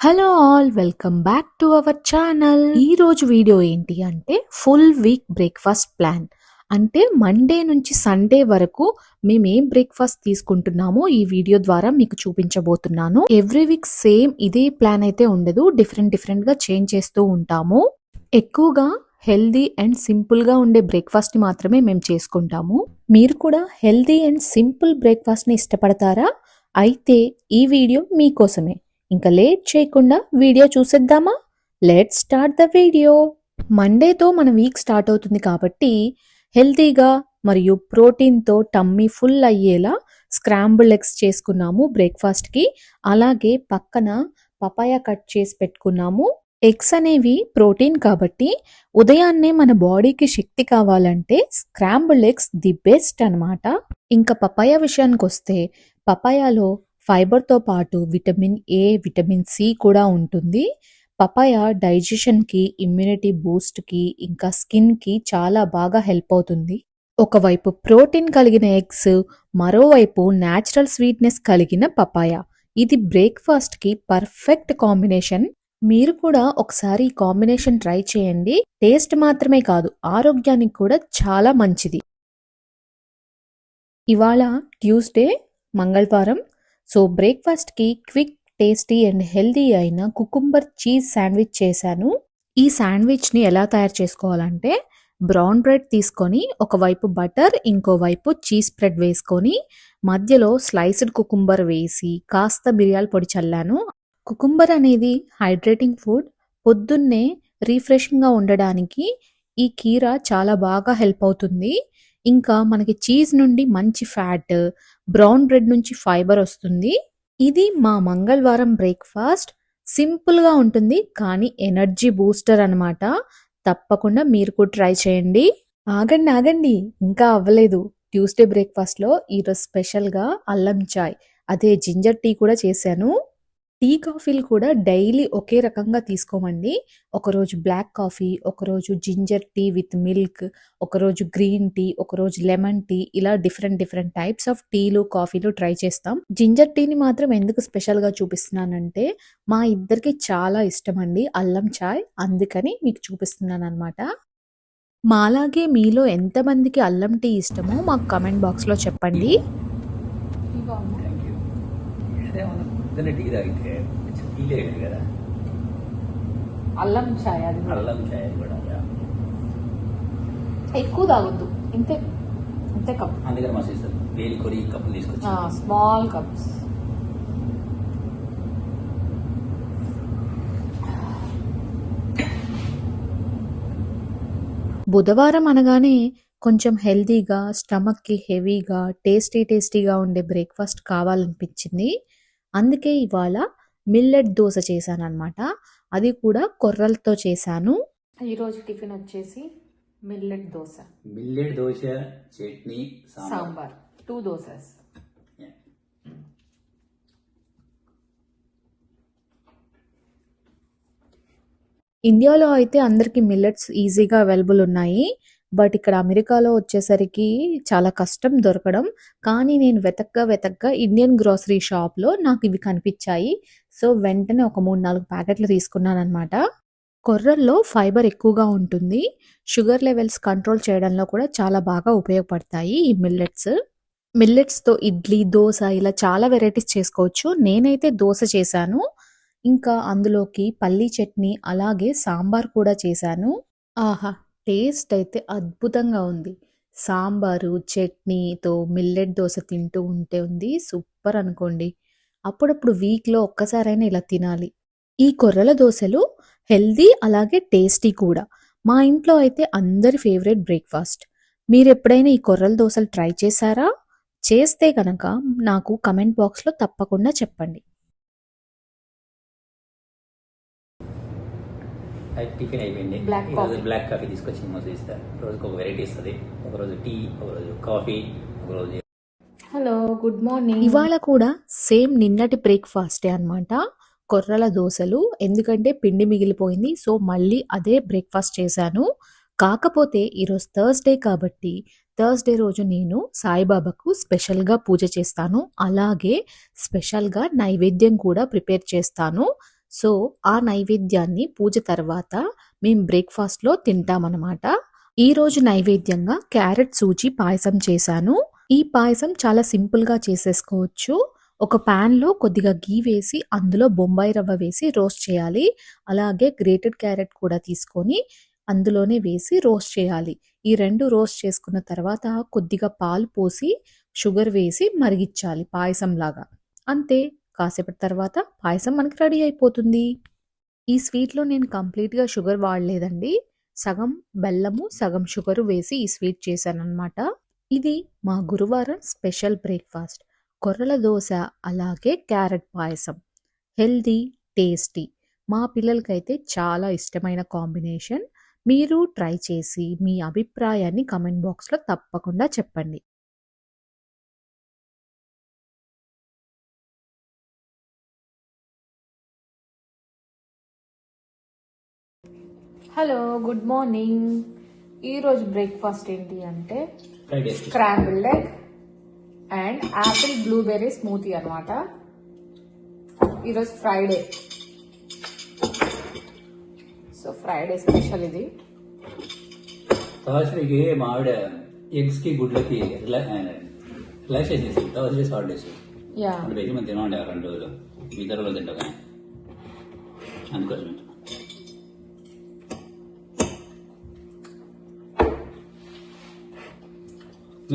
Hello all welcome back to our channel ఈ రోజు video ఏంటి అంటే ఫుల్ వీక్ బ్రేక్ఫాస్ట్ ప్లాన్ అంటే మండే నుంచి సండే వరకు మేము ఏం బ్రేక్ఫాస్ట్ తీసుకుంటున్నామో ఈ వీడియో ద్వారా మీకు చూపించబోతున్నాను. ఎవ్రీ వీక్ సేమ్ ఇదే ప్లాన్ అయితే ఉండదు డిఫరెంట్ డిఫరెంట్గా చేంజ్ చేస్తూ ఉంటాము. ఎక్కువగా హెల్దీ అండ్ సింపుల్గా ఉండే బ్రేక్ఫాస్ట్ని మాత్రమే మేము చేసుకుంటాము. మీరు కూడా హెల్దీ అండ్ సింపుల్ బ్రేక్ఫాస్ట్ని ఇష్టపడతారా? అయితే ఈ వీడియో మీకోసమే. ఇంకా లేట్ చేయకుండా వీడియో చూసేద్దామా? లెట్ స్టార్ట్ ద వీడియో మండేతో మన వీక్ స్టార్ట్ అవుతుంది కాబట్టి హెల్తీగా మరియు ప్రోటీన్తో టమ్మీ ఫుల్ అయ్యేలా స్క్రాంబుల్ ఎగ్స్ చేసుకున్నాము బ్రేక్ఫాస్ట్కి అలాగే పక్కన పపాయ కట్ చేసి పెట్టుకున్నాము. ఎగ్స్ అనేవి ప్రోటీన్ కాబట్టి ఉదయాన్నే మన బాడీకి శక్తి కావాలంటే స్క్రాంబుల్ ఎగ్స్ ది బెస్ట్ అన్నమాట. ఇంకా పపాయ విషయానికి వస్తే పపాయాలో ఫైబర్తో పాటు విటమిన్ ఏ విటమిన్ సి కూడా ఉంటుంది. పపాయ డైజెషన్కి ఇమ్యూనిటీ బూస్ట్కి ఇంకా స్కిన్కి చాలా బాగా హెల్ప్ అవుతుంది. ఒకవైపు ప్రోటీన్ కలిగిన ఎగ్స్ మరోవైపు న్యాచురల్ స్వీట్నెస్ కలిగిన పపాయ. ఇది బ్రేక్ఫాస్ట్కి పర్ఫెక్ట్ కాంబినేషన్. మీరు కూడా ఒకసారి ఈ కాంబినేషన్ ట్రై చేయండి. టేస్ట్ మాత్రమే కాదు ఆరోగ్యానికి కూడా చాలా మంచిది. ఇవాళ ట్యూస్డే మంగళవారం. సో బ్రేక్ఫాస్ట్కి క్విక్ టేస్టీ అండ్ హెల్దీ అయిన కుకుంబర్ చీజ్ శాండ్విచ్ చేశాను. ఈ శాండ్విచ్ని ఎలా తయారు చేసుకోవాలంటే బ్రౌన్ బ్రెడ్ తీసుకొని ఒకవైపు బటర్ ఇంకోవైపు చీజ్ స్ప్రెడ్ వేసుకొని మధ్యలో స్లైస్డ్ కుకుంబర్ వేసి కాస్త మిరియాల పొడి చల్లాను. కుకుంబర్ అనేది హైడ్రేటింగ్ ఫుడ్. పొద్దున్నే రీఫ్రెషింగ్గా ఉండడానికి ఈ కీర చాలా బాగా హెల్ప్ అవుతుంది. ఇంకా మనకి చీజ్ నుండి మంచి ఫ్యాట్ బ్రౌన్ బ్రెడ్ నుంచి ఫైబర్ వస్తుంది. ఇది మా మంగళవారం బ్రేక్ఫాస్ట్. సింపుల్గా ఉంటుంది కానీ ఎనర్జీ బూస్టర్ అన్నమాట. తప్పకుండా మీరు కూడా ట్రై చేయండి. ఆగండి ఆగండి. ఇంకా అవ్వలేదు. ట్యూస్డే బ్రేక్ఫాస్ట్లో ఈరోజు స్పెషల్గా అల్లం చాయ్. అదే జింజర్ టీ కూడా చేశాను. టీ కాఫీలు కూడా డైలీ ఒకే రకంగా తీసుకోమండి. ఒకరోజు బ్లాక్ కాఫీ ఒకరోజు జింజర్ టీ విత్ మిల్క్ ఒకరోజు గ్రీన్ టీ ఒకరోజు లెమన్ టీ ఇలా డిఫరెంట్ డిఫరెంట్ టైప్స్ ఆఫ్ టీలు కాఫీలు ట్రై చేస్తాం. జింజర్ టీని మాత్రం ఎందుకు స్పెషల్గా చూపిస్తున్నానంటే మా ఇద్దరికి చాలా ఇష్టం అండి అల్లం చాయ్ అందుకని మీకు చూపిస్తున్నాను అనమాట మాలాగే మీలో ఎంతమందికి అల్లం టీ ఇష్టమో మాకు కమెంట్ బాక్స్లో చెప్పండి థ్యాంక్ యూ అదేమన్నా పొద్దున్న టీ తాగితే కొంచెం టీ లేదు కదా. అల్లం చాయ్ అది అల్లం చాయ్ కూడా ఎక్కువ తాగొద్దు. ఇంతే ఇంతే కప్. అందుకని మా సిస్టర్ వేలి కొరి కప్పు తీసుకొచ్చి స్మాల్ కప్స్. బుధవారం అనగానే కొంచెం హెల్తీగా స్టమక్కి హెవీగా టేస్టీ టేస్టీగా ఉండే బ్రేక్ఫాస్ట్ కావాలనిపించింది. అందుకే ఇవాళ మిల్లెట్ దోశ చేశాను అనమాట అది కూడా కొర్రలతో చేశాను. ఈరోజు టిఫిన్ వచ్చేసి millet dosa. Millet dosa chutney sambar. Two dosas Yeah. ఇండియాలో అయితే అందరికి మిల్లెట్స్ ఈజీగా అవైలబుల్ ఉన్నాయి. బట్ ఇక్కడ అమెరికాలో వచ్చేసరికి చాలా కష్టం దొరకడం. కానీ నేను వెతక్క వెతక్క ఇండియన్ గ్రోసరీ షాప్లో నాకు ఇవి కనిపించాయి. సో వెంటనే ఒక మూడు నాలుగు ప్యాకెట్లు తీసుకున్నాను అనమాట కొర్రల్లో ఫైబర్ ఎక్కువగా ఉంటుంది. షుగర్ లెవెల్స్ కంట్రోల్ చేయడంలో కూడా చాలా బాగా ఉపయోగపడతాయి ఈ మిల్లెట్స్. మిల్లెట్స్తో ఇడ్లీ దోశ ఇలా చాలా వెరైటీస్ చేసుకోవచ్చు. నేనైతే దోశ చేశాను. ఇంకా అందులోకి పల్లీ చట్నీ అలాగే సాంబార్ కూడా చేశాను. ఆహా! టేస్ట్ అయితే అద్భుతంగా ఉంది. సాంబారు చట్నీతో మిల్లెట్ దోశ తింటూ ఉంటే ఉంది. సూపర్ అనుకోండి. అప్పుడప్పుడు వీక్లో ఒక్కసారైనా ఇలా తినాలి. ఈ కొర్రల దోశలు హెల్దీ అలాగే టేస్టీ కూడా. మా ఇంట్లో అయితే అందరి ఫేవరెట్ బ్రేక్ఫాస్ట్. మీరు ఎప్పుడైనా ఈ కొర్రల దోశలు ట్రై చేశారా? చేస్తే కనుక నాకు కమెంట్ బాక్స్లో తప్పకుండా చెప్పండి. టిఫిన్ అయిపోయింది ఈరోజు. బ్లాక్ కాఫీ తీసుకొచ్చి మా సిస్టర్ రోజుకి ఒక వెరైటీ ఇస్తుంది ఒకరోజు టీ ఒకరోజు కాఫీ ఒకరోజు హలో గుడ్ మార్నింగ్ ఇవాళ కూడా సేమ్ నిన్నటి బ్రేక్ఫాస్టే అన్నమాట. కొర్రల దోశలు ఎందుకంటే పిండి మిగిలిపోయింది సో మళ్ళీ అదే బ్రేక్ఫాస్ట్ చేశాను. కాకపోతే ఈరోజు థర్స్డే కాబట్టి థర్స్డే రోజు నేను సాయిబాబాకు స్పెషల్గా పూజ చేస్తాను. అలాగే స్పెషల్గా నైవేద్యం కూడా ప్రిపేర్ చేస్తాను. సో ఆ నైవేద్యాన్ని పూజ తర్వాత మేము బ్రేక్ఫాస్ట్లో తింటామన్నమాట. ఈరోజు నైవేద్యంగా క్యారెట్ సూజీ పాయసం చేశాను. ఈ పాయసం చాలా సింపుల్గా చేసేసుకోవచ్చు. ఒక ప్యాన్లో కొద్దిగా గీ వేసి అందులో బొంబాయి రవ్వ వేసి రోస్ట్ చేయాలి. అలాగే గ్రేటెడ్ క్యారెట్ కూడా తీసుకొని అందులోనే వేసి రోస్ట్ చేయాలి. ఈ రెండు రోస్ట్ చేసుకున్న తర్వాత కొద్దిగా పాలు పోసి షుగర్ వేసి మరిగించాలి పాయసం లాగా. అంతే. కాసేపటి తర్వాత పాయసం మనకి రెడీ అయిపోతుంది. ఈ స్వీట్లో నేను కంప్లీట్గా షుగర్ వాడలేదండి. సగం బెల్లము సగం షుగర్ వేసి ఈ స్వీట్ చేశాను అనమాట ఇది మా గురువారం స్పెషల్ బ్రేక్ఫాస్ట్. కొర్రల దోశ అలాగే క్యారెట్ పాయసం. Healthy tasty. మా పిల్లలకైతే చాలా ఇష్టమైన కాంబినేషన్. మీరు ట్రై చేసి మీ అభిప్రాయాన్ని కమెంట్ బాక్స్లో తప్పకుండా చెప్పండి. Hello good morning. ఈరోజు బ్రేక్ఫాస్ట్ ఏంటి అంటే scrambled egg and apple blueberry smoothie అనమాట ఈరోజు ఫ్రైడే. సో ఫ్రైడే స్పెషల్ ఇది. థర్స్డేకి మా ఆవిడ ఎగ్స్కి గుడ్లకి రిలాక్స్ చేసేసి థర్స్డే హాలిడేస్ యా. వెజ్ మంది తినండి రెండు రోజులు. ఇద్దరు రోజులు తింటా కానీ. అందుకోసం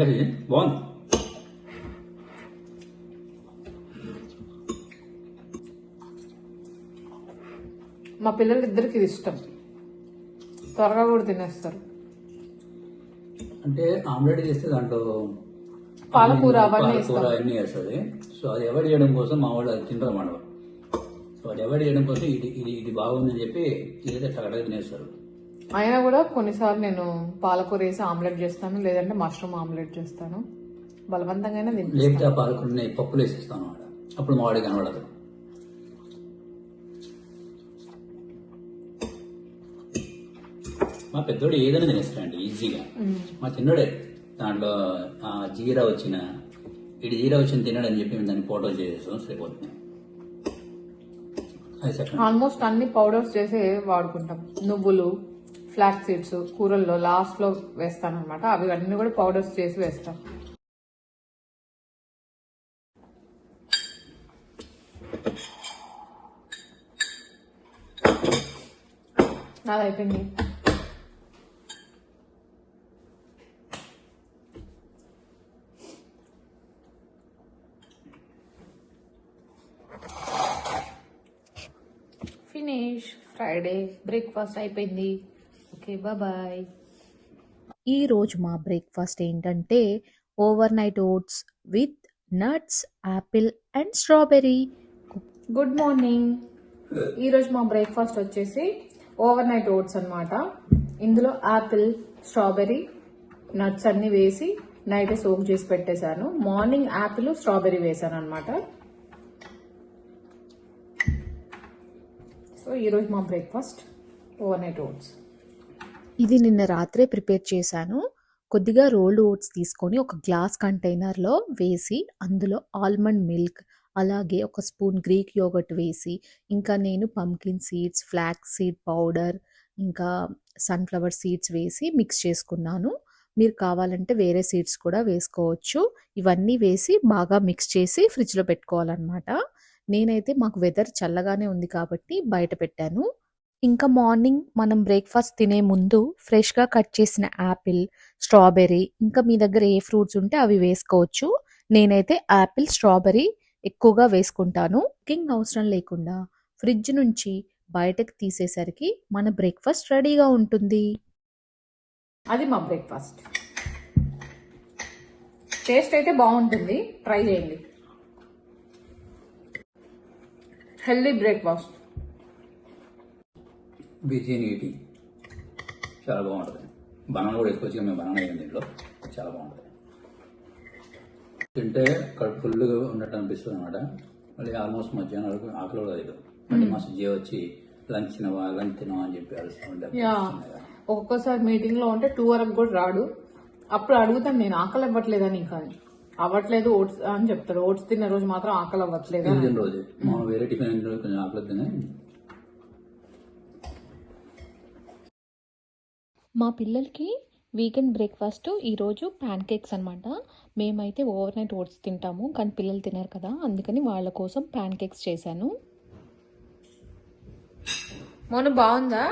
ఇది బాగుంది మా పిల్లలిద్దరికి ఇది ఇష్టం. త్వరగా కూడా తినేస్తారు. అంటే ఆమ్లెట్ చేస్తే దాంట్లో పాలకూర పాలకూర అన్నీ వేస్తుంది. సో అది అవాయిడ్ చేయడం కోసం మా వాళ్ళు అది తింటారు అన్నమాట. సో అది అవాయిడ్ చేయడం కోసం ఇది ఇది ఇది బాగుందని చెప్పి ఇదైతే టగడగా తినేస్తారు. అయినా కూడా కొన్నిసార్లు నేను పాలకూర వేసి ఆమ్లెట్ చేస్తాను లేదంటే మష్రూమ్ ఆమ్లెట్ చేస్తాను. బలవంతంగానే లేకపోతే ఆ పాలకూరని పప్పులు వేసిస్తాను అప్పుడు మా వాడికి కనబడదు. మా పెద్దోడు ఏదైనా తినేస్తాడండి ఈజీగా. మా చిన్నోడే దాంట్లో ఆ జీరా వచ్చిన ఇటు జీరా వచ్చిన తినడని చెప్పి మేము దాన్ని ఫోటో చేసేస్తాం సరిపోతుంది. ఆల్మోస్ట్ అన్ని పౌడర్స్ చేసి వాడుకుంటాం. నువ్వులు ఫ్లాక్ సీడ్స్ కూరల్లో లాస్ట్లో వేస్తాను అనమాట అవి అన్ని కూడా పౌడర్స్ చేసి వేస్తాం. నాది అయిపోయింది. ఫినిష్ ఫ్రైడే బ్రేక్ఫాస్ట్ అయిపోయింది. Okay bye. ఈ రోజు మా బ్రేక్ఫాస్ట్ ఏంటంటే overnight oats with nuts apple and strawberry. Good morning. ఈరోజు మా బ్రేక్ఫాస్ట్ వచ్చేసి ఓవర్ నైట్ ఓట్స్ అన్నమాట. ఇందులో యాపిల్ స్ట్రాబెర్రీ నట్స్ అన్ని వేసి నైట్ సోక్ చేసి పెట్టేశాను. మార్నింగ్ యాపిల్ స్ట్రాబెర్రీ వేసాను అనమాట సో ఈరోజు మా బ్రేక్ఫాస్ట్ ఓవర్ నైట్ ఓట్స్. ఇది నిన్న రాత్రే ప్రిపేర్ చేశాను. కొద్దిగా రోల్డ్ ఓట్స్ తీసుకొని ఒక గ్లాస్ కంటైనర్లో వేసి అందులో ఆల్మండ్ మిల్క్ అలాగే ఒక స్పూన్ గ్రీక్ యోగట్ వేసి ఇంకా నేను pumpkin seeds flax seed powder ఇంకా సన్ఫ్లవర్ సీడ్స్ వేసి మిక్స్ చేసుకున్నాను. మీరు కావాలంటే వేరే సీడ్స్ కూడా వేసుకోవచ్చు. ఇవన్నీ వేసి బాగా మిక్స్ చేసి ఫ్రిడ్జ్లో పెట్టుకోవాలన్నమాట. నేనైతే మాకు వెదర్ చల్లగానే ఉంది కాబట్టి బయట పెట్టాను. ఇంకా మార్నింగ్ మనం బ్రేక్ఫాస్ట్ తినే ముందు ఫ్రెష్గా కట్ చేసిన యాపిల్ స్ట్రాబెర్రీ ఇంకా మీ దగ్గర ఏ ఫ్రూట్స్ ఉంటే అవి వేసుకోవచ్చు. నేనైతే యాపిల్ స్ట్రాబెర్రీ ఎక్కువగా వేసుకుంటాను. కుకింగ్ అవసరం లేకుండా ఫ్రిడ్జ్ నుంచి బయటకు తీసేసరికి మన బ్రేక్ఫాస్ట్ రెడీగా ఉంటుంది. అది మా బ్రేక్ఫాస్ట్. టేస్ట్ అయితే బాగుంటుంది. ట్రై చేయండి. Healthy breakfast. బిర్యానీ ఈటింగ్ చాలా బాగుంటుంది. బనానా కూడా వేసుకోవచ్చు మేము బనానా వేయం దీంట్లో చాలా బాగుంటుంది. తింటే కడుపు ఫుల్గా ఉన్నట్టు అనిపిస్తుంది అనమాట మళ్ళీ ఆల్మోస్ట్ మధ్యాహ్నం వరకు ఆకలి కూడా లేదు. మళ్ళీ మా సుజ్జి వచ్చి లంచ్ తినవా లంచ్ తినవా అని చెప్పి అరుస్తూ ఉంటారు ఒక్కొక్కసారి మీటింగ్లో ఉంటే టూ వరకు కూడా రాడు. అప్పుడు అడుగుతాను నేను ఆకలి అవ్వట్లేదని ఇంకా. అవ్వట్లేదు ఓట్స్ అని చెప్తాడు. ఓట్స్ తిన్న రోజు మాత్రం ఆకలి అవ్వట్లేదు. తిన రోజు. మనం వేరే టిఫిన్ కొంచెం ఆకలి కానీ మా పిల్లలకి వీకెండ్ బ్రేక్ఫాస్ట్ ఈరోజు ప్యాన్ కేక్స్ అనమాట మేమైతే ఓవర్ నైట్ ఓట్స్ తింటాము కానీ పిల్లలు తినరు కదా అందుకని వాళ్ళ కోసం ప్యాన్ కేక్స్ చేశాను. మోను బాగుందా?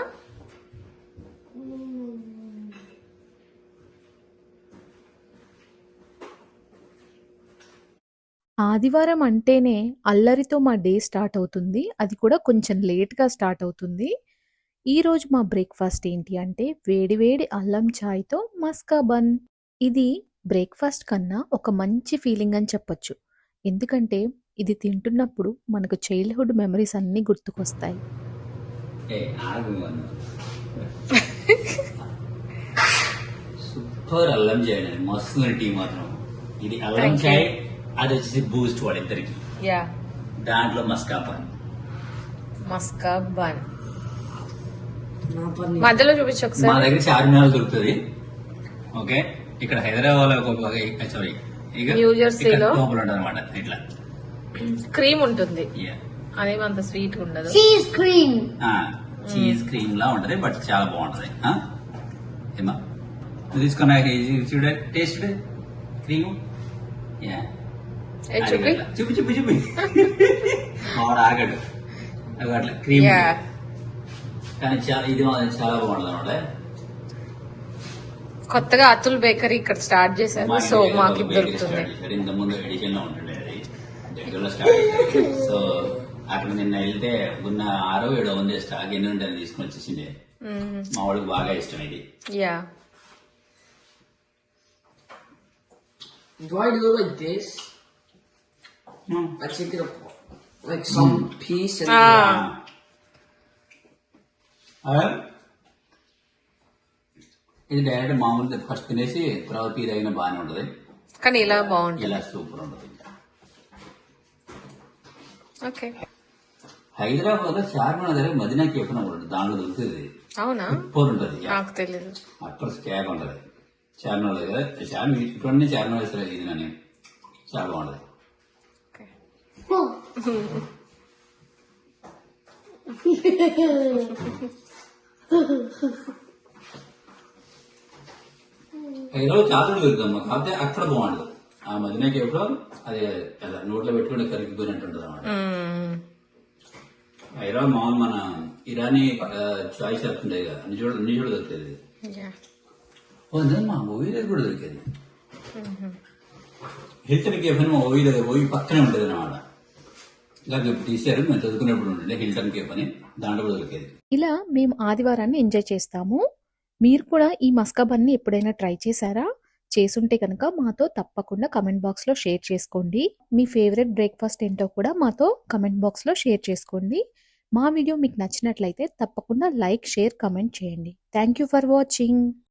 ఆదివారం అంటేనే అల్లరితో మా డే స్టార్ట్ అవుతుంది. అది కూడా కొంచెం లేట్గా స్టార్ట్ అవుతుంది. ఈరోజు మా బ్రేక్ఫాస్ట్ ఏంటి అంటే వేడివేడి అల్లం చాయ్తో మస్కా బన్. ఇది బ్రేక్ఫాస్ట్ కన్నా ఒక మంచి ఫీలింగ్ అని చెప్పొచ్చు. ఎందుకంటే ఇది తింటున్నప్పుడు మనకు చైల్డ్హుడ్ మెమరీస్ అన్నీ గుర్తుకొస్తాయి. ఏ ఆగు అన్న సూపర్ అల్లం చాయ్ మస్తు టీ మాత్రం. ఇది అల్లం. చాయ్ అది వచ్చేసి బూస్ట్ వాళ్ళిద్దరికి దాంట్లో మస్కా పాన్ మస్కా బన్. మధ్యలో చూపించు మా దగ్గర చార్మినార్ దొరుకుతుంది. ఓకే? ఇక్కడ హైదరాబాద్లో ఒక సారీ ఇక న్యూ జెర్సీలో? లోపల ఉంటుంది అనమాట ఇట్లా. క్రీమ్ ఉంటుంది. Yeah. అదేమంత స్వీట్ ఉండదు. Cream. ఆ, చీజ్ క్రీమ్ లా ఉంటది బట్ చాలా బాగుంటది? ఏమా తీసుకున్నా చూడ టేస్ట్ క్రీమ్ యా ఏ చూపి. చూపి చూపి ఆగడు అట్లా. క్రీమ్ యా కానీ చాలా ఇది మాత్రం చాలా బాగుంటది అనమాట. కొత్తగా అతుల్ బేకరీ ఇక్కడ స్టార్ట్ చేశారు. సో మాకు దొరుకుతుంది. ఇంత ముందు ఎడిషన్లో ఉంటుండే అది. దగ్గరలో స్టార్ట్ సో అక్కడ నిన్న వెళ్తే ఉన్న ఆరో ఏడో ఉంది స్టాక్ ఎన్ని ఉంటే తీసుకుని వచ్చేసింది మా వాడికి బాగా ఇష్టం ఇది. Yeah. Do I do it like this? I take it up like some piece and Ah. ఇది డైరెక్ట్ మామూలుగా ఫస్ట్ తినేసి తర్వాత పీ తగిన బాగానే ఉంటది. కానీ ఇలా బాగుంటుంది. ఇలా సూపర్ ఉంటది ఓకే. హైదరాబాద్లో చార్మినార్ దగ్గర మదీనా కేఫ్ ఉంటుంది. దాంట్లో దొరుకుతుంది. అవునా? సూపర్ ఉంటది. నాకు తెలియదు అక్కడ స్కాగ్ ఉంటది. చార్మినార్ దగ్గర చార్మినార్ ఇటువంటి చార్మినార్ ఇస్తారు ఇది అని చాలా బాగుంటది. ఓకే. హైదరాబాద్ చాతుడు దొరుకుతాం కాకపోతే అక్కడ బాగుండదు ఆ మదీనా కేఫ్లో అది అలా నోట్లో పెట్టుకుని కరిగిపోయినట్టు ఉంటుంది అనమాట మ్మ్. హైదరాబాద్ మామూలు మన ఇరానీ చాయ్ షాప్స్ ఉంటాయి కదా అన్ని చోట్ల అన్ని చోట్ల దొరికేది యా ఓ, నిజం మా ఓవి దగ్గర కూడా దొరికేది హిల్టన్ కేఫ్ అని మా ఓవి దగ్గర ఓవి పక్కనే ఉంటుంది అనమాట ఇలా తీశారు మేము ఉండే హిల్టన్ కేఫ్ అని దాంట్లో దొరికేది ఇలా మేము ఆదివారాన్ని ఎంజాయ్ చేస్తాము. మీరు కూడా ఈ మస్కా బన్ని ఎప్పుడైనా ట్రై చేశారా? చేసుంటే కనుక మాతో తప్పకుండా కమెంట్ బాక్స్లో షేర్ చేసుకోండి. మీ ఫేవరెట్ బ్రేక్ఫాస్ట్ ఏంటో కూడా మాతో కమెంట్ బాక్స్లో షేర్ చేసుకోండి. మా వీడియో మీకు నచ్చినట్లయితే తప్పకుండా లైక్ షేర్ కమెంట్ చేయండి. Thank you for watching.